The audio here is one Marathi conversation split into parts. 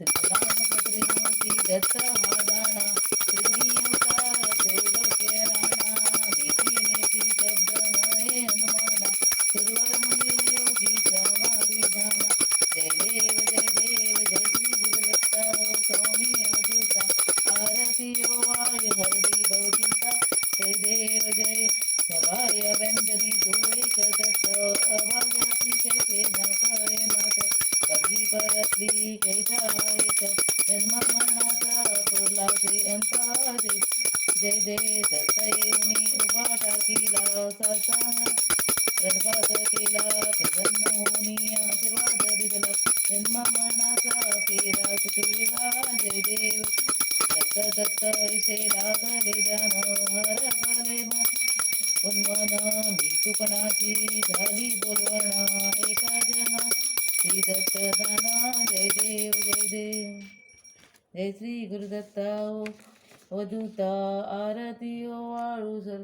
திருவிழாம திருவிழாம தீரத்தாவதானா कृपणाची झाली बोलवणा एका जना श्री दत्त दाना जय देव जय देव। जय श्री गुरुदत्ता वधूता आरती ओ वाळू सर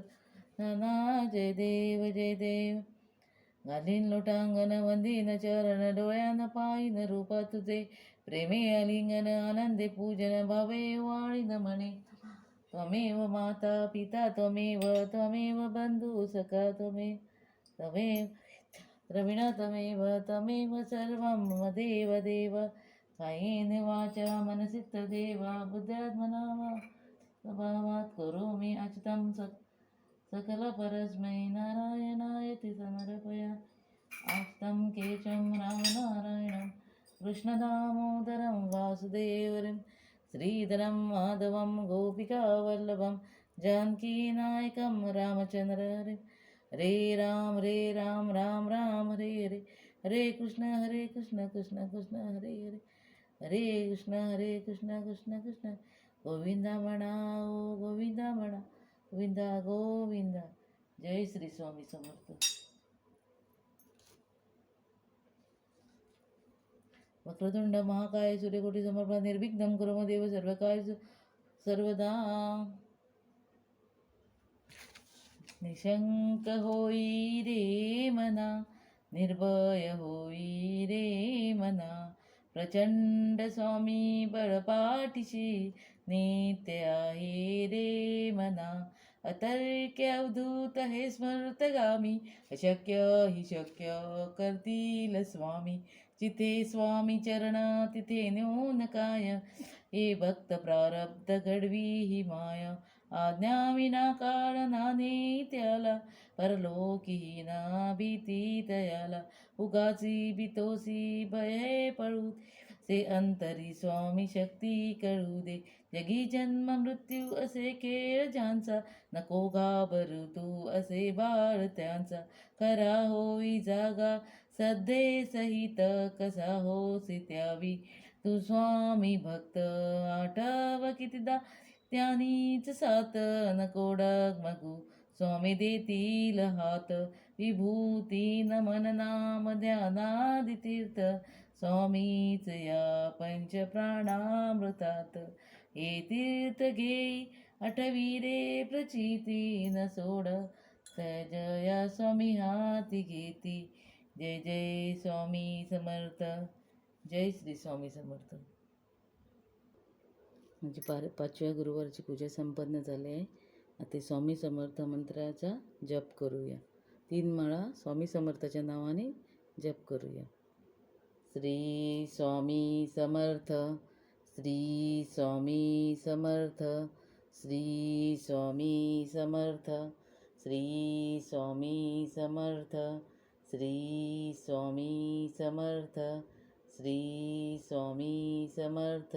नाना जय देव जय देव। घालीन लोटांगण वंदीन चरण डोळ्यान पायीन रूपा तुझे। प्रेमे आलिंगन आनंदे पूजन भावे वाळीन म्हणे। त्वमेव माता पिता त्वमेव त्वमेव बंधू सखा त्वमेव त्वमेव द्रविण त्वमेव त्वमेव सर्वं मम देव। देव कायेन वाचा मनसित देवा बुद्ध्यात्मना स्वभावात् करोमि अच्युतं सत् सकलपरस्मै नारायणाय ते समर्पया। आस्तं केशं रामनारायणं, कृष्णदामोदरं वासुदेवरं श्रीधरं माधवं, गोपिकावल्लभं, जानकीनायकं रामचन्द्र हरे राम रे राम राम राम हरे हरे हरे कृष्ण हरे कृष्ण कृष्ण कृष्ण हरे हरे. हरे कृष्ण हरे कृष्ण कृष्ण कृष्ण. गोविंदा म्हणा ओ गोविंदा म्हणा. गोविंदा गोविंदा. जय श्री स्वामी समर्थ. वक्रतुंड महाकाय सूर्यकोटी समर्पण निर्विघ्नं कर्मदेव सर्व काय सर्वदा. निशंक होई रे मना, निर्भय होई रे मना। प्रचंड स्वामी बळपाठीशी नित्य आहे रे मना। अतर्क्य अवधूत हे स्मृतगामी, अशक्य हि शक्य करतील स्वामी। जिथे स्वामी चरण, तिथे न्यून काय हे भक्त प्रारब्ध घडवी ही माया। आज्ञा विना काळ नाने त्याला परलोकी ना भीती तयाला उगाची बितोसी भय पळू से अंतरी स्वामी शक्ती कळू दे। जगी जन्म मृत्यू असे खेळ ज्यांचा नको घाबरू तू असे बाळ त्यांचा। खरा होई जागा सद्धे सहित कसा हो त्यावी? तू स्वामी भक्त आठव कितीदा त्यानीच सात नको मगू स्वामी देतील हात. विभूती नमन नाम ध्यानादि तीर्थ स्वामीच या पंच प्राणामृतात. हे तीर्थ घेई अठवीरे प्रचिती न सोड. जया स्वामी हाती घेती. जय जय स्वामी समर्थ. जय श्री स्वामी समर्थ. म्हणजे पार पाचव्या गुरुवारची पूजा संपन्न झाली आहे. आता स्वामी समर्थ मंत्राचा जप करूया. तीन माळा स्वामी समर्थाच्या नावाने जप करूया. श्री स्वामी समर्थ श्री स्वामी समर्थ श्री स्वामी समर्थ श्री स्वामी समर्थ श्री स्वामी समर्थ श्री स्वामी समर्थ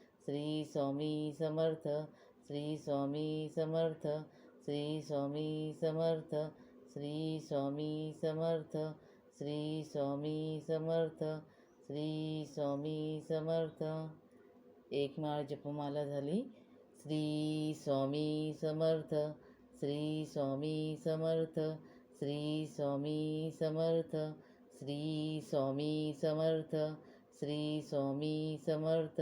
श्री स्वामी समर्थ श्री स्वामी समर्थ श्री स्वामी समर्थ श्री स्वामी समर्थ श्री स्वामी समर्थ श्री स्वामी समर्थ एक माळ जपमाला झाली श्री स्वामी समर्थ श्री स्वामी समर्थ श्री स्वामी समर्थ श्री स्वामी समर्थ श्री स्वामी समर्थ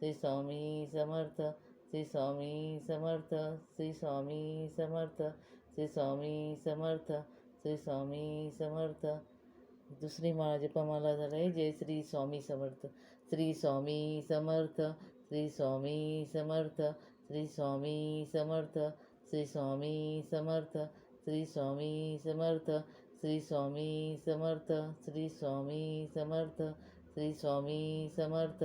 श्री स्वामी समर्थ श्री स्वामी समर्थ श्री स्वामी समर्थ श्री स्वामी समर्थ श्री स्वामी समर्थ दुसरी माळा जपमाला झाली जय श्री स्वामी समर्थ श्री स्वामी समर्थ श्री स्वामी समर्थ श्री स्वामी समर्थ श्री स्वामी समर्थ श्री स्वामी समर्थ श्री स्वामी समर्थ श्री स्वामी समर्थ श्री स्वामी समर्थ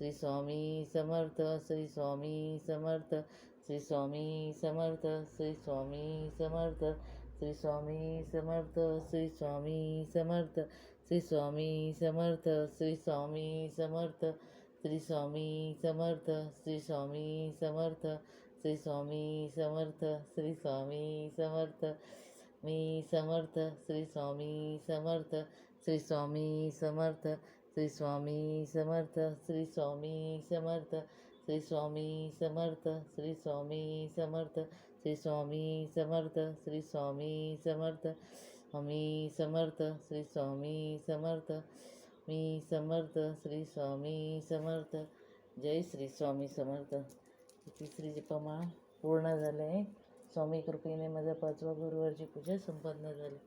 श्री स्वामी समर्थ श्री स्वामी समर्थ श्री स्वामी समर्थ श्री स्वामी समर्थ श्री स्वामी समर्थ श्री स्वामी समर्थ श्री स्वामी समर्थ श्री स्वामी समर्थ श्री स्वामी समर्थ श्री स्वामी समर्थ श्री स्वामी समर्थ श्री स्वामी समर्थ मी समर्थ श्री स्वामी समर्थ श्री स्वामी समर्थ श्री स्वामी समर्थ श्री स्वामी समर्थ श्री स्वामी समर्थ श्री स्वामी समर्थ श्री स्वामी समर्थ श्री स्वामी समर्थ मी समर्थ श्री स्वामी समर्थ मी समर्थ श्री स्वामी समर्थ जय श्री स्वामी समर्थ. तिसरी जपमाळ पूर्ण झालं आहे. स्वामी कृपेने माझा पाचवा गुरुवारची पूजा संपन्न झाली.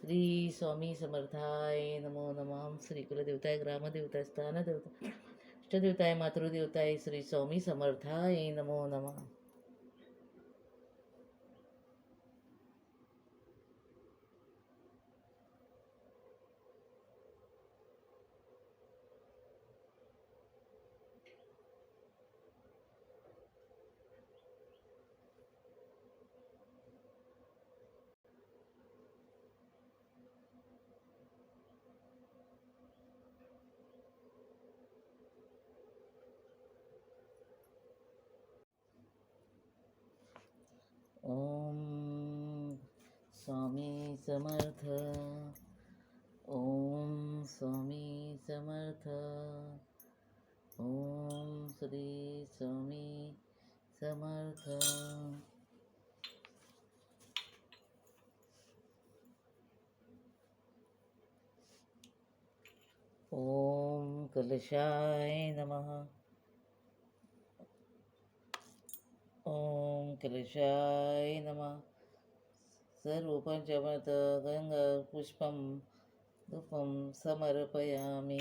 श्री स्वामी समर्थाय नमो नमः. श्री कुलदेवताय ग्रामदेवताय स्थानदेवता इष्टदेवताय मातृदेवताय श्री स्वामी समर्थाय नमो नमः. कलशाय नमः। ओम कलशाय नमः। सर्व पंचमत गंगा पुष्पं धूपं समर्पयामि।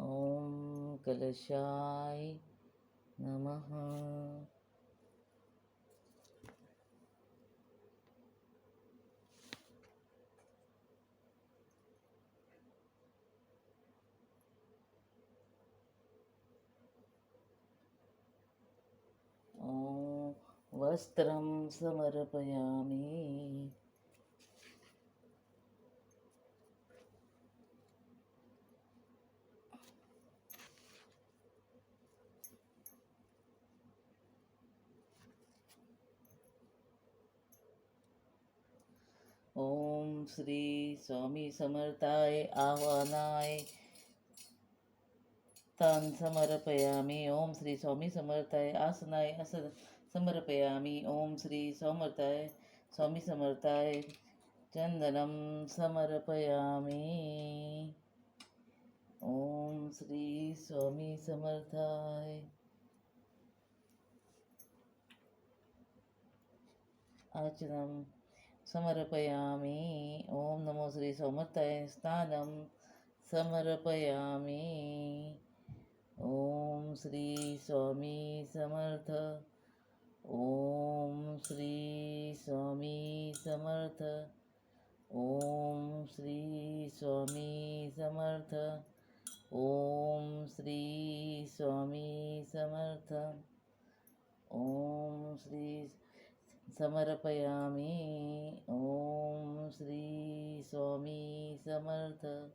ॐ कलशाय नमः। वस्त्रं समर्पयामि। ओम श्री स्वामी समर्थाय आह्वानाय तान समर्पयामि। ओम श्री स्वामी समर्थाय आसनाय आसन समर्पयामि। ओम श्री समर्थाय स्वामी समर्थाय चंदनं समर्पयामि। ओम श्री स्वामी समर्थाय। अर्चनं समर्पयामि। ॐ नमो श्री समर्थाय। स्नानं समर्पयामि। ॐ श्री स्वामी समर्थ। ॐ श्री स्वामी समर्थ। ॐ श्री स्वामी समर्थ। ॐ श्री स्वामी समर्थ। ॐ श्री समर्पयामि। ओम श्री स्वामी समर्थ।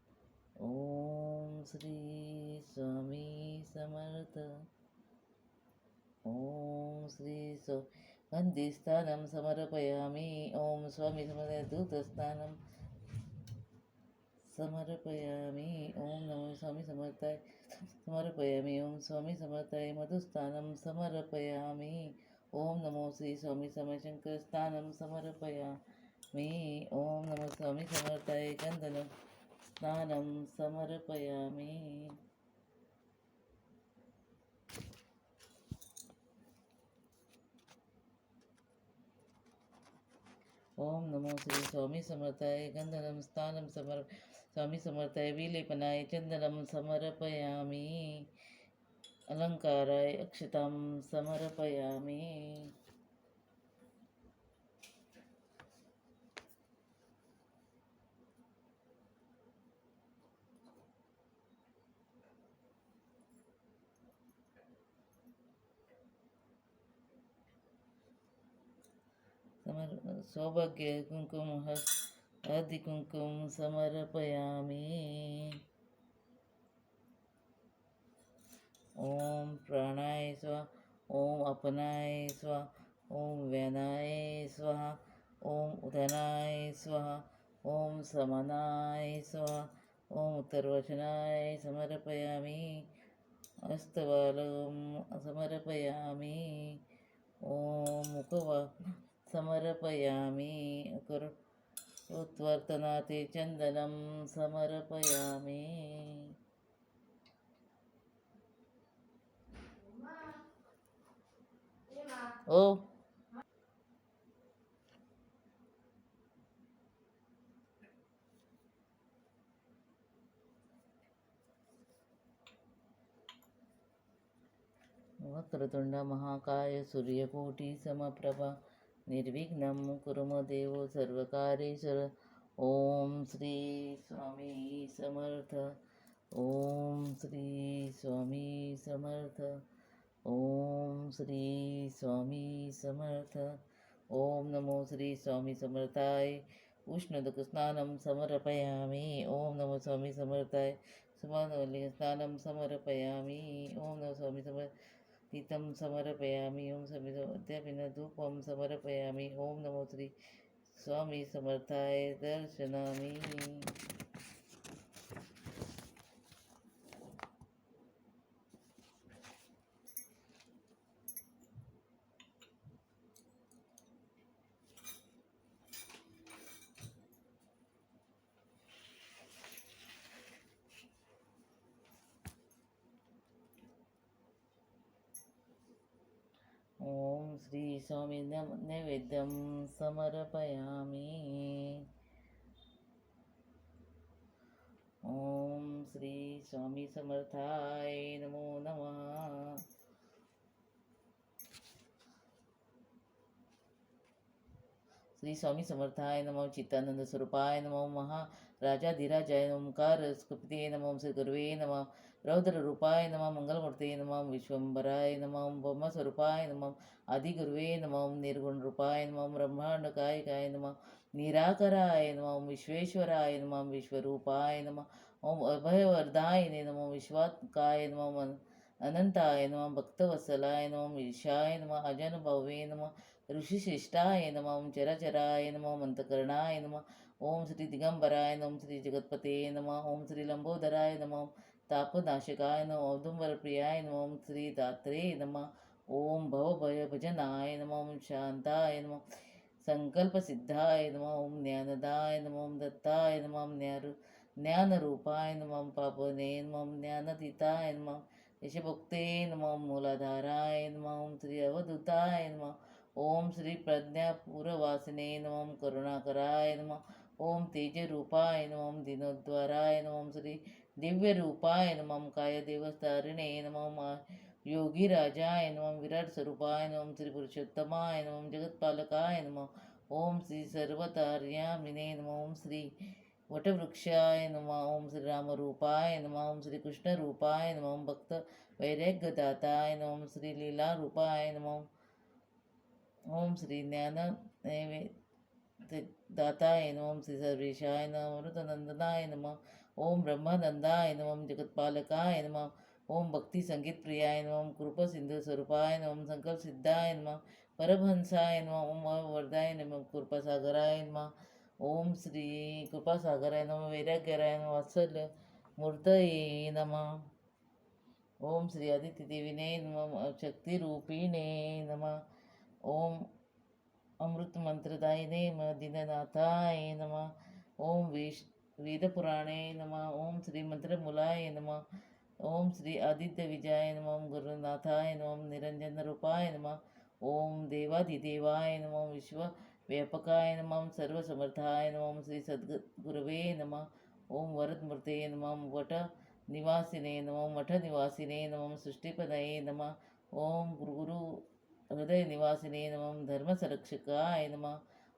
ॐ श्री स्वामी समर्थ। ॐ श्री स्व वन्दिस्थानं समर्पयामि। ॐ स्वामी समर्थ दूतस्थानं समर्पयामि। ॐ नमो स्वामी समर्थाय समर्पयामि। ॐ स्वामी समर्थाय मधुस्थानं समर्पयामि। ॐ नमो श्री स्वामी समशङ्कर स्थानं समर्पयामि। ॐ नमो स्वामी समर्थाय चन्दनं स्नानं समर्पयामि। ॐ नमो श्री स्वामी समर्थाय गन्धनं स्थानं समर्, स्वामी समर्थाय, विलेपनाय, चन्दनं समर्पयामि। अलङ्काराय अक्षतां समर्पयामि। समर् सौभाग्य कुङ्कुम हळदिकुङ्कुम समर्पयामि। ॐ प्राणाय स्वाहा ॐ अपनाय स्वाहा ॐ व्यानाय स्वाहा ॐ उदनाय स्वाहा ॐ समनाय स्वाहा ॐ उत्तरवचनाय समर्पयामि। हस्तवालं समर्पयामि। ॐ मुखवा समर्पयामि। करुण उत्वर्तनाति चन्दनं समर्पयामि। ओ। वक्रतुण्डमहाकाय सूर्यकोटिसमप्रभा निर्विघ्नं कुरु म देव सर्वकारेश्वर ओम श्री स्वामी समर्थ। ओम श्री स्वामी समर्थ। ओम श्री स्वामी समर्थ। ओम नमो श्री स्वामी समर्थाय। उष्णदकस्नानं समर्पयामि। ओम नमो स्वामी समर्थाय। सुमानवल्ली स्नानं समर्पयामि। ओम नमो स्वामी समर तीर्थं समर्पयामि ओम स्वामी अद्यापिन धूपम समर्पयामि ओम नमो श्री स्वामी समर्थाय दर्शनामि ॐ श्री स्वामी नम- नैवेद्यं समर्पयामि। ॐ श्री स्वामी समर्थाय नमो नमः। श्री स्वामी समर्थाय नमो चित्तानंद स्वरूपाय नमो महाराजाधिराजाय ओंकार स्कपते नमो श्री गुरुवे नम रौद्र रूपाय नमः नम नमः नम ब्रह्मस्वरूपाय नम आदिगुरुवे नम निर्गुण रूपाय ब्रह्माण्डकायकाय ब्रह्मांडकाय काय नमः निराकराय नम विश्वेश्वराय नम विश्वरूपाय नम ओम अभयवर्धाय नम विश्वात्काय नम अनंताय नम भक्तवत्सलाय नम ईशाय नमः अजनभवे नमः ऋषिश्रेष्ठाय नमः चराचराय नमः मंतकरणाय नमः ओम श्री दिगंबराय नमः श्री जगतपते नमः ओम श्री लंबोदराय नमः तापनाशकाय नमः औदुंबरप्रियाय नमः ओम श्री दात्रे नमः ओम भवभय भजनाय नमः ओम शांताय नमः संकल्पसिद्धाय नमः ओम ज्ञानदाय नमः ओम दत्ताय नमः ओम ज्ञान ज्ञानरूपाय नमः पापने नमः ओम ज्ञानतीताय नमः यशभुक्ते नमः मूलाधाराय नमः श्री अवधूताय नमः ओम श्री प्रज्ञापूरवासिने नमः, करुणाकराय नमः। ओम तेजरूपाय नमः, दिनोद्वाराय नमः। श्री दिव्यरूपाय नमः, कायदेवस्तारिणे नमः। योगीराजाय नमः विराट स्वरूपाय नमः। श्री पुरुषोत्तमाय नमः, जगत्पालकाय नमः। ओम श्री सर्वतार्यामिने नमः। ओम श्री वटवृक्षाय नम। ओम श्री रामरूपाय नमः। ओम श्री नमः। ओम भक्त वैराग्यदाताय नम। ओम श्री लीलारूपाय नमः। ओम ఓం శ్రీ జ్ఞాన దాతాయ నోం శ్రీ సర్వేశాయ నమ అమృతనందనాయ నమ ఓం బ్రహ్మానందాయ నమం జగత్పాలకాయ నమ ఓం భక్తి సంగీత్ ప్రియాయ నమం కృప సింధు స్వరూపాయ నమం సంకల్ప్ సిద్ధాయ నమ పరభంసాయ నమ ఓం వరదాయ నమ కృపాసాగరాయ నమ ఓం శ్రీ కృపాసాగరాయ నమ వైరాగ్యరాయ నమ వాత్సల్య मूर्तये नमः ॐ श्री आदित्यदेविने नमः शक्तिरूपिणे नमः ओम अमृत मंत्रदायिने दीननाथाय नमः ओम वेश वेदपुराणे नम ओम श्री मंत्रमूलाय नमः ओम श्री आदित्य विजयाय नमः ओम गुरुनाथाय नम निरंजन रूपाय नमः ओम देवाधिदेवाय नमः ओम विश्वव्यापकाय नम सर्वसमर्थाय नमः श्री सद्गुरवे नम ओम वरदमूर्ते नम वट निवासिने नमः मठ निवासिने नम सृष्टिपदये नमः ओम गुरुगुरु ஹிருதய நிவாசினே நமம் தர்ம சரக்ஷகாய நம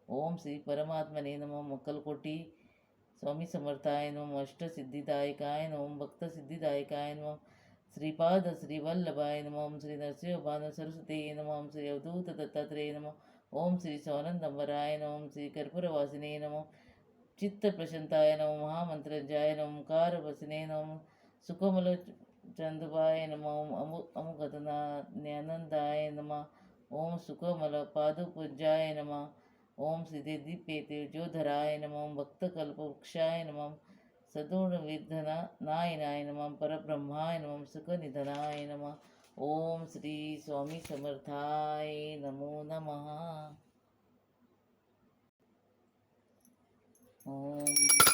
ஓம் ஸ்ரீ பரமாத்மனே நமோ மக்கள் கொட்டி स्वामी समर्थाय नम अष्ट सिद्धिदायकाय नम भक्त सिद्धिदायकाय नम। श्रीपाद श्रीवल्लभाय नम श्री नरसिंह भानु सरस्वती नम श्री अवधूत दत्तात्रेय नम। ओम श्री सौनंदम्बराय नम श्री कर्पूरवासिने नम। चित्त प्रशंताय नम, महामंत्रजाय नम कार वसने नम। सुकोमल चंदभाय नम अमु अमुकतना ज्ञानंदाय ओम सुखमल पादुपूजाय नमः। ओम सिद्धिदीपे तेजोधराय नमः भक्तकल्पवृक्षाय नमः। सदुर्विधना नायनाय नमः। परब्रह्माय नमः। सुखनिधनाय नमः। ओम श्री स्वामी समर्थाय नमो नमः। ओम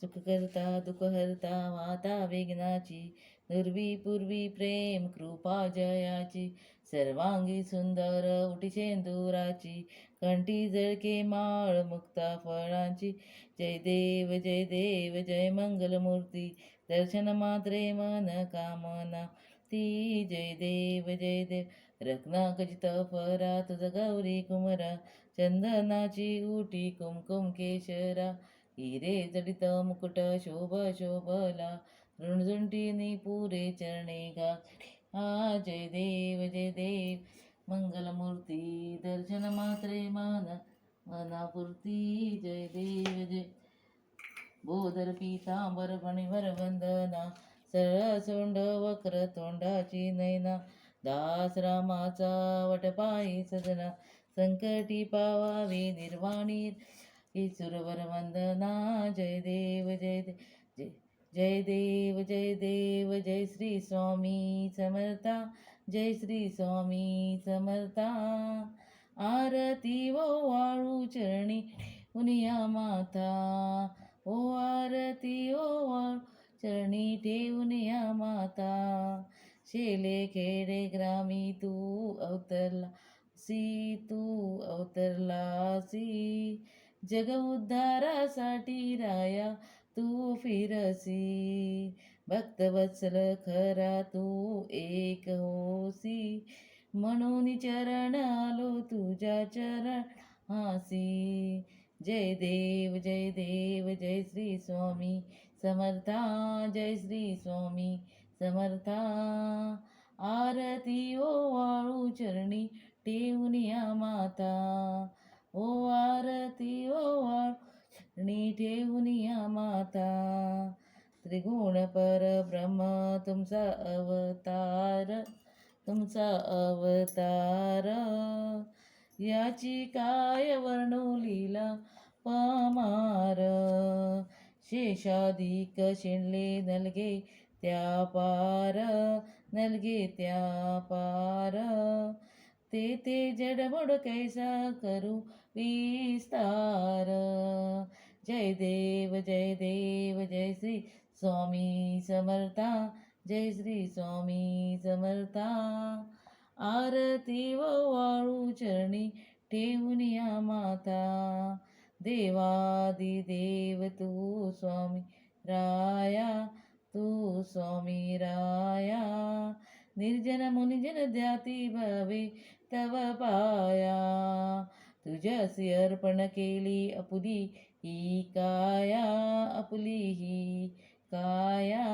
सुखकर्ता दुःखहर्ता माता विघ्नाची दुर्वी पूर्वी प्रेम कृपा जयाची सर्वांगी सुंदर उटी शेंदुराची कंठी जळके माळ मुक्ता फळांची. जय देव जय देव जय मंगलमूर्ती दर्शन मात्रे मन कामना. ती जय देव जय देव रत्नाखचित फरा तुझ गौरी कुमरा चंदनाची उटी कुमकुम केशरा. हिरे जडित मुकुट शोभ शोभला. झुणझुंटीनी पुरे चरणे गा. हा जय देव जय देव. मंगलमूर्ती दर्शन मात्रे मन. मनापुरती जय देव जय. बोधर पीतांबर फणीवर वंदना. सरळ सोंड वक्र तोंडाची नैना दास रामाचा वटपायी सजना. संकटी पावावे निर्वाणी ईश्वरवर वंदना जय देव जय देव जय जय देव जय देव जय श्री स्वामी समर्था जय श्री स्वामी समर्था। आरती वो वाळू चरणी उनिया माता। ओ आरती ओ वाळू चरणी ठेवून या माता। शेले खेडे ग्रामी तू अवतरला सी तू अवतरला सी। जग उद्धारासाठी राया तू फिरसी. भक्तवत्सल खरा तू एक होसी. म्हणून चरण आलो तुझ्या चरण हासी. जय देव जय देव जय श्री स्वामी. समर्था जय श्री स्वामी. समर्था. आरती ओ वाळू चरणी ठेवून या माता. ओ आरती ओ ठेवून या माता. त्रिगुण परब्रह्म तुमचा अवतार तुमचा अवतार. याची काय वर्णू लीला पामार? शेषाधिक शिणले नलगे त्या पार नलगे त्या पार. ते ते जडमड कैसा करू विस्तार जय देव जय देव जय श्री स्वामी समर्था जय श्री स्वामी समर्था आरती व वाळू चरणी ठेवून या माता देवादी देव तू स्वामी राया तू स्वामी राया निर्जन मुनिजन द्याती भावे तव पाया. तुझ्यासी अर्पण केली अपुली ही काया अपुली ही काया.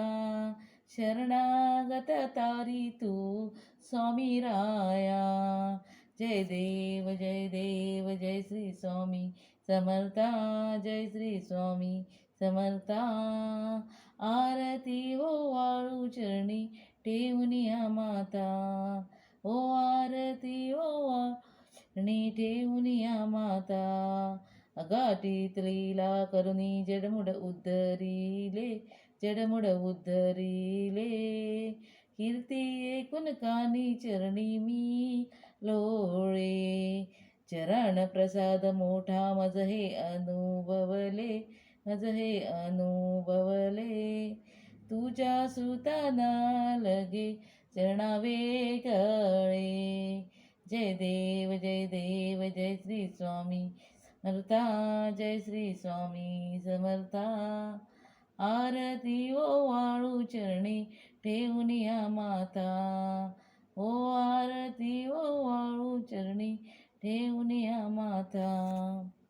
शरणागत तारी तू स्वामी राया. जय देव जय देव जय श्री स्वामी समर्था जय श्री स्वामी समर्था. आरती ओ वाळू चरणी ठेवून माता. ओ आरती ओ आरणी ठेवून या माता. अगाटीत लीला करुणी जडमुड उद्धरिले जडमुड उद्धरिले. कीर्ती एकूण कानी चरणी मी लोळे. चरण प्रसाद मोठा मज हे अनुभवले मज हे अनुभवले. तुझ्या सुताना लगे ચરણાવે ગળે. જય દેવ જય દેવ, જય શ્રી સ્વામી. સમર્થા જય શ્રી સ્વામી સમર્થા આરતીઓ વાળું ચરણી ઠેવની આ માતા. ઓ આરતીઓ વાળું ચરણી ઠેવની આ માતા.